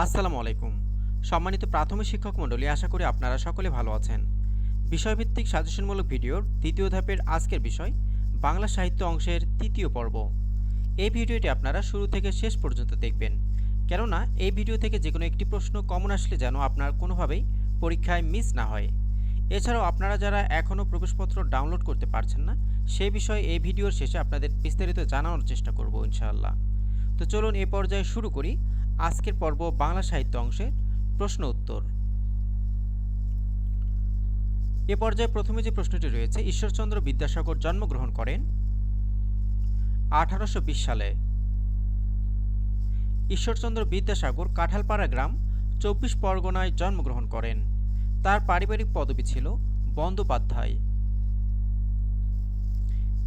আসসালামু আলাইকুম। সম্মানিত প্রাথমিক শিক্ষক মণ্ডলী, আশা করি আপনারা সকলে ভালো আছেন। বিষয়ভিত্তিক সাজেশনমূলক ভিডিওর দ্বিতীয় ধাপের আজকের বিষয়, বাংলা সাহিত্য অংশের তৃতীয় পর্ব। এই ভিডিওটি আপনারা শুরু থেকে শেষ পর্যন্ত দেখবেন। কেননা, এই ভিডিও থেকে যে কোনো একটি প্রশ্ন কমন আসলে যেন আপনার কোনোভাবেই পরীক্ষায় মিস না হয়। এছাড়াও আপনারা যারা এখনও প্রবেশপত্র ডাউনলোড করতে পারছেন না সেই বিষয়ে এই ভিডিওর শেষে আপনাদের বিস্তারিত জানানোর চেষ্টা করব ইনশাআল্লাহ। তো চলুন এ পর্যায়ে শুরু করি। আজকের পর্ব বাংলা সাহিত্য অংশের প্রশ্ন উত্তর। এ পর্যায়ে প্রথমে যে প্রশ্নটি রয়েছে, ঈশ্বরচন্দ্র বিদ্যাসাগর জন্মগ্রহণ করেন আঠারোশো বিশ সালে। ঈশ্বরচন্দ্র বিদ্যাসাগর কাঁঠালপাড়া গ্রাম চব্বিশ পরগনায় জন্মগ্রহণ করেন। তার পারিবারিক পদবি ছিল বন্দ্যোপাধ্যায়।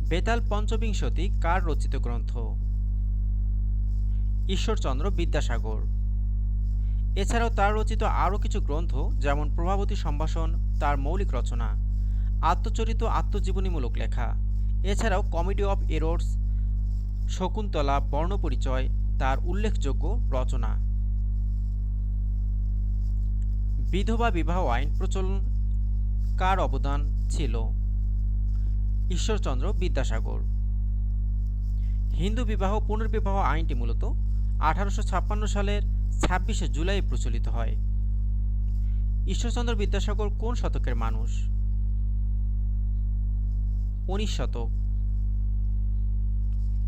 বেতাল পঞ্চবিংশতি কার রচিত গ্রন্থ? ঈশ্বরচন্দ্র বিদ্যাসাগর। এছাড়াও তার রচিত আরও কিছু গ্রন্থ, যেমন প্রভাবতী সম্ভাষণ, তার মৌলিক রচনা, আত্মচরিত আত্মজীবনীমূলক লেখা, এছাড়াও comedy of errors, Shakuntala, Barnaparichay, তার উল্লেখযোগ্য রচনা। বিধবা বিবাহ আইন প্রচলন কার অবদান ছিল? ঈশ্বরচন্দ্র বিদ্যাসাগর। হিন্দু বিবাহ পুনর্বিবাহ আইনটি মূলত আঠারোশো ছাপ্পান্ন সালের ছাব্বিশে জুলাই প্রচলিত হয়। ঈশ্বরচন্দ্র বিদ্যাসাগর কোন শতকের মানুষ? উনিশ শতক।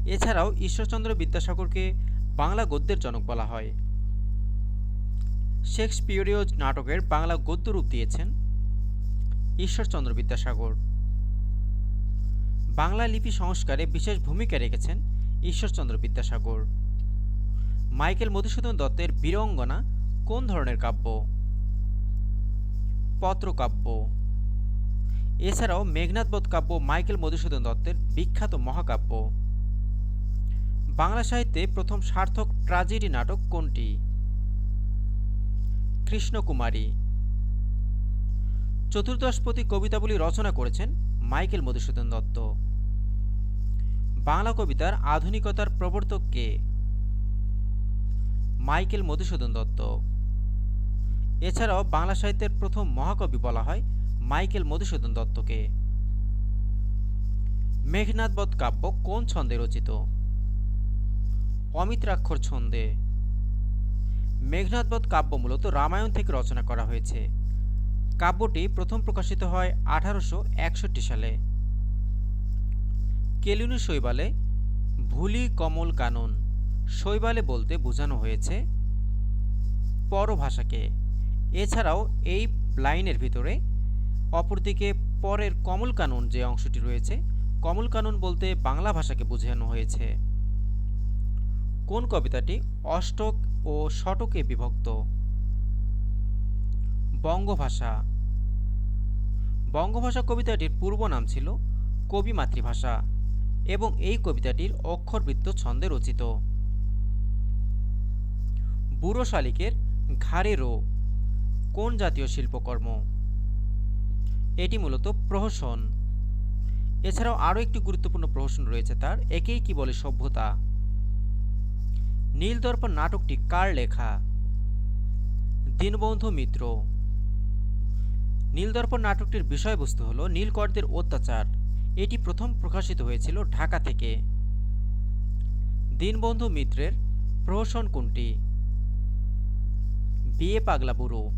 এছাড়াও ঈশ্বরচন্দ্র বিদ্যাসাগরকে বাংলা গদ্যের জনক বলা হয়। শেক্সপিয়রীয় নাটকের বাংলা গদ্য রূপ দিয়েছেন ঈশ্বরচন্দ্র বিদ্যাসাগর। বাংলা লিপি সংস্কারে বিশেষ ভূমিকা রেখেছেন ঈশ্বরচন্দ্র বিদ্যাসাগর। মাইকেল মধুসূদন দত্তের বীরঙ্গনা কোন ধরনের কাব্য? পত্রকাব্য। এছাড়াও মেঘনাথবোধ কাব্য মাইকেল মধুসূদন দত্তের বিখ্যাত মহাকাব্য। বাংলা সাহিত্যে প্রথম সার্থক ট্রাজেডি নাটক কোনটি? কৃষ্ণকুমারী। চতুর্দশপতি কবিতাবলী রচনা করেছেন মাইকেল মধুসূদন দত্ত। বাংলা কবিতার আধুনিকতার প্রবর্তক কে? মাইকেল মধুসূদন দত্ত। এছাড়াও বাংলা সাহিত্যের প্রথম মহাকবি বলা হয় মাইকেল মধুসূদন দত্তকে। মেঘনাথবধ কাব্য কোন ছন্দে রচিত? অমিত্রাক্ষর ছন্দে। মেঘনাথবধ কাব্য মূলত রামায়ণ থেকে রচনা করা হয়েছে। কাব্যটি প্রথম প্রকাশিত হয় আঠারোশো একষট্টি সালে। কেলুনি শৈবালে, ভুলি কমল কানন। শৈবালে বলতে বোঝানো হয়েছে পরভাষাকে। এছাড়াও এই লাইনের ভিতরে অপরদিকে পরের কমল কানন যে অংশটি রয়েছে কমল কানন বলতে বাংলা ভাষাকে বোঝানো হয়েছে। কোন কবিতাটি অষ্টক ও শটকে বিভক্ত? বঙ্গভাষা। বঙ্গভাষা কবিতাটির পূর্ব নাম ছিল কবি মাতৃভাষা এবং এই কবিতাটির অক্ষরবৃত্ত ছন্দে রচিত। বুড়ো শালিকের ঘাড়ে রো। কোন জাতীয় শিল্পকর্ম? এটি মূলত প্রহসন। এছাড়াও আরও একটি গুরুত্বপূর্ণ প্রহসন রয়েছে তার, একেই কি বলে সভ্যতা? নীলদর্পণ নাটকটি কার লেখা? দীনবন্ধু মিত্র। নীলদর্পণ নাটকটির বিষয়বস্তু হল নীলকরদের অত্যাচার। এটি প্রথম প্রকাশিত হয়েছিল ঢাকা থেকে। দীনবন্ধু মিত্রের প্রহসন কোনটি? বিয়ে পাগলা বুড়ো।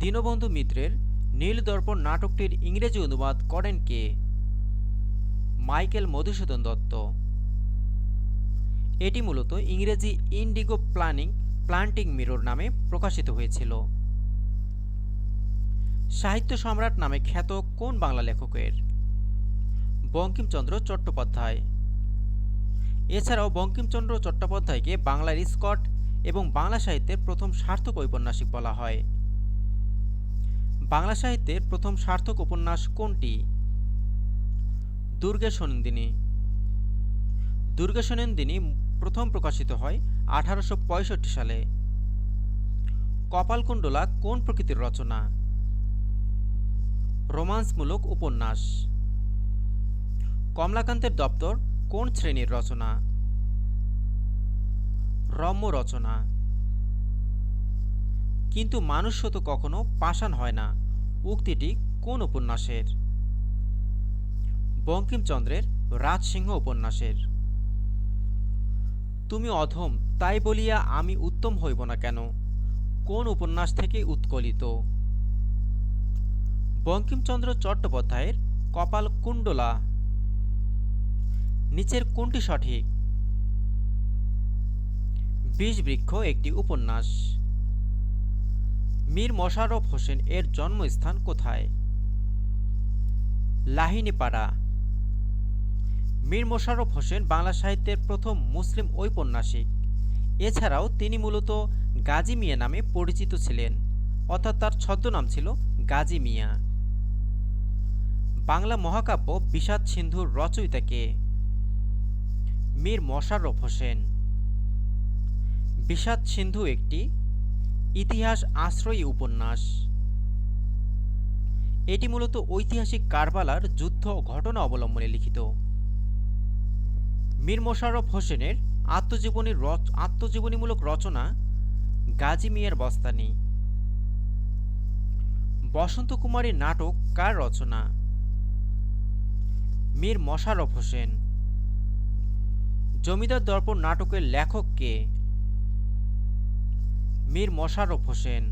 দীনবন্ধু মিত্রের নীলদর্পণ নাটকটির ইংরেজি অনুবাদ করেন কে? মাইকেল মধুসূদন দত্ত। এটি মূলত ইংরেজি ইন্ডিগো প্ল্যানিং প্লান্টিং মিরর নামে প্রকাশিত হয়েছিল। সাহিত্য সম্রাট নামে খ্যাত কোন বাংলা লেখকের? বঙ্কিমচন্দ্র চট্টোপাধ্যায়। এছাড়াও বঙ্কিমচন্দ্র চট্টোপাধ্যায়কে বাংলার স্কট এবং বাংলা সাহিত্যের প্রথম সার্থক ঔপন্যাসিক বলা হয়। বাংলা সাহিত্যের প্রথম সার্থক উপন্যাস কোনটি? দুর্গে সনন্দিনী দুর্গেশনন্দিনী দুর্গেশনন্দিনী প্রথম প্রকাশিত হয় আঠারোশো পঁয়ষট্টি সালে। কপালকুণ্ডলা কোন প্রকৃতির রচনা? রোমান্সমূলক উপন্যাস। কমলাকান্তের দপ্তর কোন শ্রেণির রচনা? রম্য রচনা। কিন্তু মানুষ তো কখনো পাষাণ হয় না, উক্তিটি কোন উপন্যাসের? বঙ্কিমচন্দ্রের রাজসিংহ উপন্যাসের। তুমি অধম, তাই বলিয়া আমি উত্তম হইব না কেন? কোন উপন্যাস থেকে উৎকলিত? বঙ্কিমচন্দ্র চট্টোপাধ্যায়ের কপাল কুণ্ডলা। নিচের কোনটি সঠিক? বিষ বৃক্ষ একটি উপন্যাস। মীর মশাররফ হোসেন এর জন্মস্থান কোথায়? লাহিনীপাড়া। মীর মোশাররফ হোসেন বাংলা সাহিত্যের প্রথম মুসলিম ঔপন্যাসিক। এছাড়াও তিনি মূলত গাজী মিয়া নামে পরিচিত ছিলেন, অর্থাৎ তার ছদ্মনাম ছিল গাজী মিয়া। বাংলা মহাকাব্য বিষাদ সিন্ধুর রচয়িতা কে? মীর মশাররফ হোসেন। বিষাদ সিন্ধু একটি ইতিহাস আশ্রয়ী উপন্যাস। এটি মূলত ঐতিহাসিক কারবালার যুদ্ধ ঘটনা অবলম্বনে লিখিত। মীর মোশাররফ হোসেনের আত্মজীবনী রচ আত্মজীবনীমূলক রচনা গাজী মিয়ার বস্তানি। বসন্ত কুমারী নাটক কার রচনা? মীর মশাররফ হোসেন। জমিদার দর্পণ নাটকের লেখক কে? মীর মশাররফ হোসেন।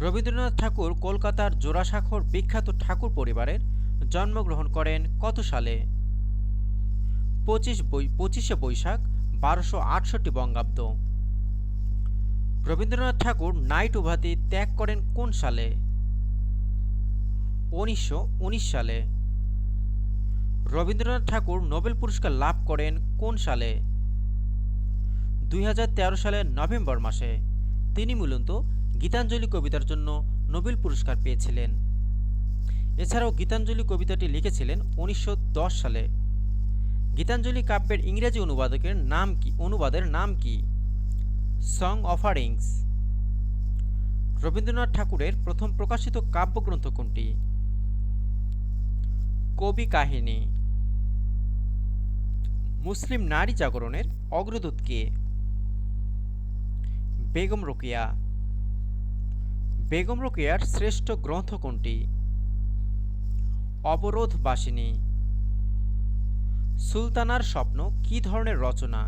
রবীন্দ্রনাথ ঠাকুর কলকাতার জোড়াসাঁকোর বিখ্যাত ঠাকুর পরিবারের জন্মগ্রহণ করেন কত সালে? পঁচিশ বই পঁচিশে বৈশাখ বারোশো আটষট্টি বঙ্গাব্দ। রবীন্দ্রনাথ ঠাকুর নাইট উপাধি ত্যাগ করেন কোন সালে? উনিশশো উনিশ সালে। রবীন্দ্রনাথ ঠাকুর নোবেল পুরস্কার লাভ করেন কোন সালে? দুই হাজার তেরো সালের নভেম্বর মাসে তিনি মূলত গীতাঞ্জলি কবিতার জন্য নোবেল পুরস্কার পেয়েছিলেন। এছাড়াও গীতাঞ্জলি কবিতাটি লিখেছিলেন উনিশশো দশ সালে। গীতাঞ্জলি কাব্যের ইংরেজি অনুবাদকের নাম কি অনুবাদের নাম কি? সং অফারিংস রবীন্দ্রনাথ ঠাকুরের প্রথম প্রকাশিত কাব্যগ্রন্থ কোনটি? কবি কাহিনী। মুসলিম নারী জাগরণের অগ্রদূত কে? বেগম রোকেয়া। বেগম রোকেয়ার শ্রেষ্ঠ গ্রন্থ কোনটি? অবরোধ বাসিনী। সুলতানার স্বপ্ন কি ধরনের রচনা?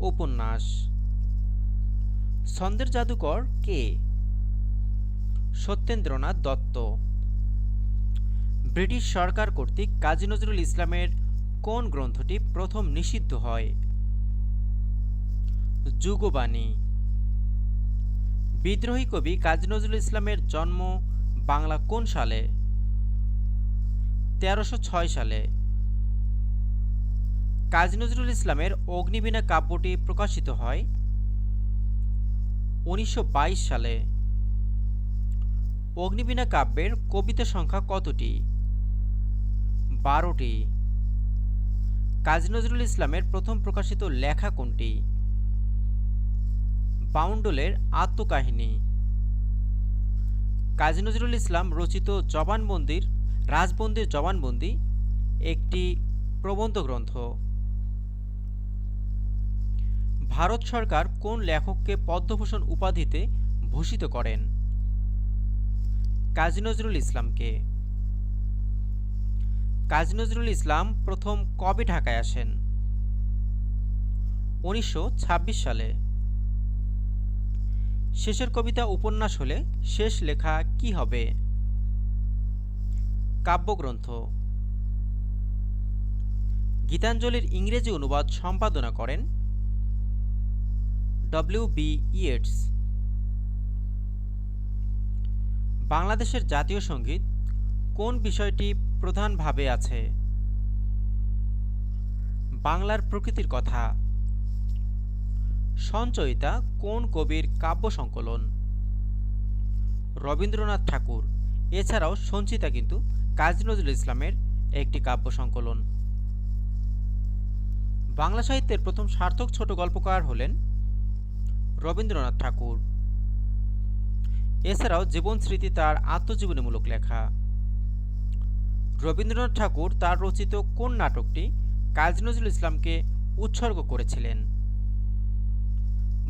উপন্যাস। ছন্দের জাদুকর কে? সত্যেন্দ্রনাথ দত্ত। ব্রিটিশ সরকার কর্তৃক কাজী নজরুল ইসলামের কোন গ্রন্থটি প্রথম নিষিদ্ধ হয়? যুগবাণী। বিদ্রোহী কবি কাজী নজরুল ইসলামের জন্ম বাংলা কোন সালে? তেরোশো ছয় সালে। কাজী নজরুল ইসলামের অগ্নিবীণা কাব্যটি প্রকাশিত হয় উনিশশো বাইশ সালে। অগ্নিবীণা কাব্যের কবিতা সংখ্যা কতটি? বারোটি। কাজী নজরুল ইসলামের প্রথম প্রকাশিত লেখা কোনটি? বাউন্ডলের আত্মকাহিনী। কাজী নজরুল ইসলাম রচিত জবানবন্দির রাজবন্দির জবানবন্দি একটি প্রবন্ধ গ্রন্থ। ভারত সরকার কোন লেখককে পদ্মভূষণ উপাধিতে ভূষিত করেন? কাজী নজরুল ইসলামকে। কাজী নজরুল ইসলাম প্রথম কবে ঢাকায় আসেন? উনিশশো ছাব্বিশ সালে। শেষের কবিতা উপন্যাস হলে শেষ লেখা কি হবে? কাব্যগ্রন্থ। গীতাঞ্জলির ইংরেজি অনুবাদ সম্পাদনা করেন ডব্লিউ বি ইয়েটস। বাংলাদেশের জাতীয় সংগীত কোন বিষয়টি প্রধানভাবে আছে? বাংলার প্রকৃতির কথা। সঞ্চয়িতা কোন কবির কাব্য সংকলন? রবীন্দ্রনাথ ঠাকুর। এছাড়াও সঞ্চিতা কিন্তু কাজী নজরুল ইসলামের একটি কাব্য সংকলন। বাংলা সাহিত্যের প্রথম সার্থক ছোট গল্পকার হলেন রবীন্দ্রনাথ ঠাকুর। এছাড়াও জীবন স্মৃতি তার আত্মজীবনীমূলক লেখা। রবীন্দ্রনাথ ঠাকুর তার রচিত কোন নাটকটি কাজী নজরুল ইসলামকে উৎসর্গ করেছিলেন?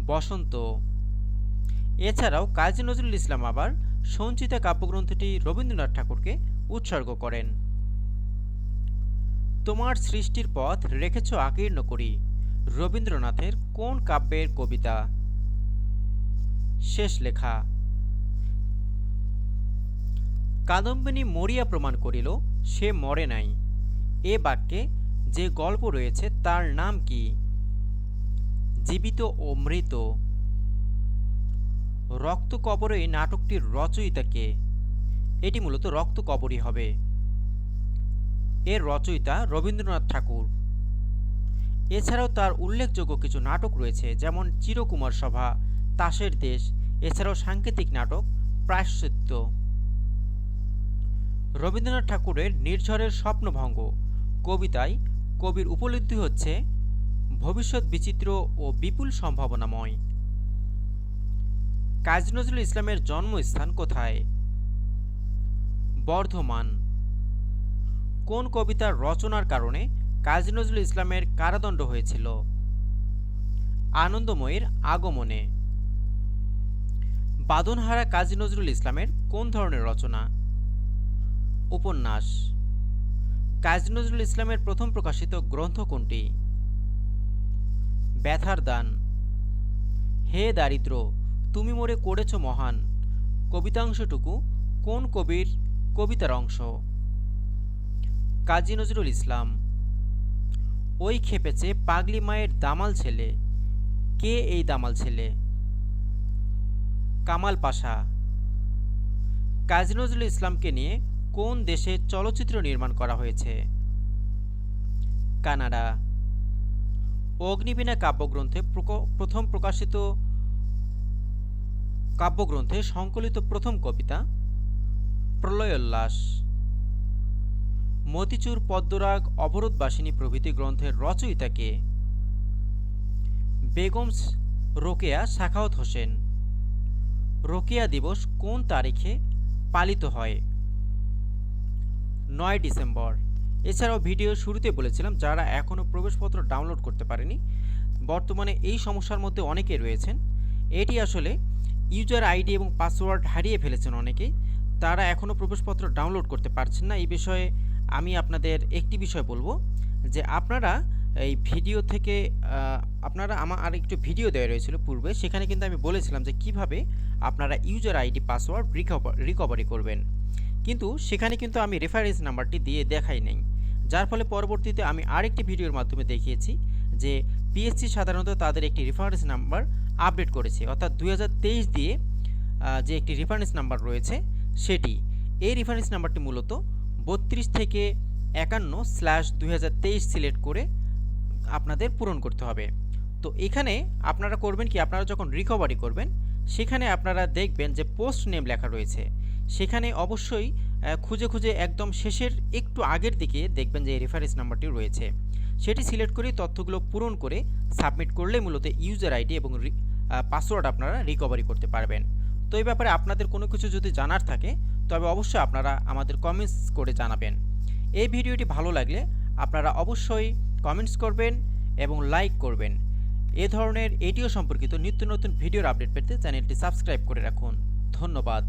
বসন্ত। এছাড়াও কাজী নজরুল ইসলাম আবার সঞ্চিতা কাব্যগ্রন্থটি রবীন্দ্রনাথ ঠাকুরকে উৎসর্গ করেন। তোমার সৃষ্টির পথ রেখেছ আকীর্ণ করি, রবীন্দ্রনাথের কোন কাব্যের কবিতা? শেষ লেখা। কাদম্বিনী মরিয়া প্রমাণ করিল, সে মরে নাই। এ বাক্যে যে গল্প রয়েছে তার নাম কি? জীবিত ও মৃত। রক্ত কবরে নাটকটির রচয়িতা কে এটি মূলত রক্ত কবরই হবে। এর রচয়িতা রবীন্দ্রনাথ ঠাকুর। এছাড়াও তার উল্লেখযোগ্য কিছু নাটক রয়েছে, যেমন চিরকুমার সভা, তাসের দেশ, এছাড়াও সাংকেতিক নাটক, প্রায়শ্চিত্ত। রবীন্দ্রনাথ ঠাকুরের নির্ঝরের স্বপ্নভঙ্গ, কবিতায় কবির উপলব্ধি হচ্ছে ভবিষ্যৎ বিচিত্র ও বিপুল সম্ভাবনাময়। কাজী নজরুল ইসলামের জন্মস্থান কোথায়? বর্ধমান। কোন কবিতার রচনার কারণে কাজী নজরুল ইসলামের কারাদণ্ড হয়েছিল? আনন্দময়ীর আগমনে। বাদনহারা কাজী নজরুল ইসলামের কোন ধরনের রচনা? উপন্যাস। কাজী নজরুল ইসলামের প্রথম প্রকাশিত গ্রন্থ কোনটি? ব্যথার দান। হে দারিদ্র, তুমি মোরে করেছ মহান। কবিতাংশটুকু কোন কবির কবিতার অংশ? কাজী নজরুল ইসলাম, ওই খেপেছে পাগলি মায়ের দামাল ছেলে। কে এই দামাল ছেলে? কামাল পাশা, কাজী নজরুল ইসলামকে নিয়ে কোন দেশে চলচ্চিত্র নির্মাণ করা হয়েছে? কানাডা অগ্নিবীণা কাব্যগ্রন্থে প্রথম প্রকাশিত কাব্যগ্রন্থে সংকলিত প্রথম কবিতা, প্রলয়োল্লাস। মতিচুর পদ্মরাগ অবরোধবাসিনী প্রভৃতি গ্রন্থের রচয়িতা কে বেগম রোকেয়া সাখাওয়াত হোসেন। রোকেয়া দিবস কোন তারিখে পালিত হয়? নয় ডিসেম্বর। এছাড়াও ভিডিও শুরুতে বলেছিলাম যারা এখনও প্রবেশপত্র ডাউনলোড করতে পারেনি, বর্তমানে এই সমস্যার মধ্যে অনেকে রয়েছেন। এটি আসলে ইউজার আইডি এবং পাসওয়ার্ড হারিয়ে ফেলেছেন অনেকেই। তারা এখনও প্রবেশপত্র ডাউনলোড করতে পারছেন না। এই বিষয়ে আমি আপনাদের একটি বিষয় বলব যে আপনারা এই ভিডিও থেকে আপনারা আমার আর একটু ভিডিও দেওয়া রয়েছিল পূর্বে। সেখানে কিন্তু আমি বলেছিলাম যে কীভাবে আপনারা ইউজার আইডি, পাসওয়ার্ড রিকভারি করবেন। কিন্তু সেখানে কিন্তু আমি রেফারেন্স নাম্বারটি দিয়ে দেখাই নেই। যার ফলে পরবর্তীতে আমি আরেকটি ভিডিওর মাধ্যমে দেখিয়েছি যে পিএসসি সাধারণত তাদের একটি রেফারেন্স নাম্বার আপডেট করেছে। অর্থাৎ দুই হাজার তেইশ দিয়ে যে একটি রেফারেন্স নাম্বার রয়েছে সেটি। এই রেফারেন্স নাম্বারটি মূলত বত্রিশ থেকে একান্ন স্ল্যাশ দুই হাজার তেইশ সিলেক্ট করে আপনাদের পূরণ করতে হবে। তো এখানে আপনারা করবেন কি? আপনারা যখন রিকভারি করবেন, সেখানে আপনারা দেখবেন যে পোস্ট নেম লেখা রয়েছে। সেখানে অবশ্যই খুঁজে খুঁজে একদম শেষের একটু আগের দিকে দেখবেন যে রেফারেন্স নাম্বারটি রয়েছে। সেটি সিলেক্ট করে তথ্যগুলো পূরণ করে সাবমিট করলে মূলত ইউজার আইডি এবং পাসওয়ার্ড আপনারা রিকভারি করতে পারবেন। তো এই ব্যাপারে আপনাদের কোনো কিছু যদি জানার থাকে, তবে অবশ্যই আপনারা আমাদের কমেন্টস করে জানাবেন। এই ভিডিওটি ভালো লাগলে আপনারা অবশ্যই কমেন্টস করবেন এবং লাইক করবেন। এ ধরনের এটিও সম্পর্কিত নিত্য নতুন ভিডিওর আপডেট পেতে চ্যানেলটি সাবস্ক্রাইব করে রাখুন। ধন্যবাদ।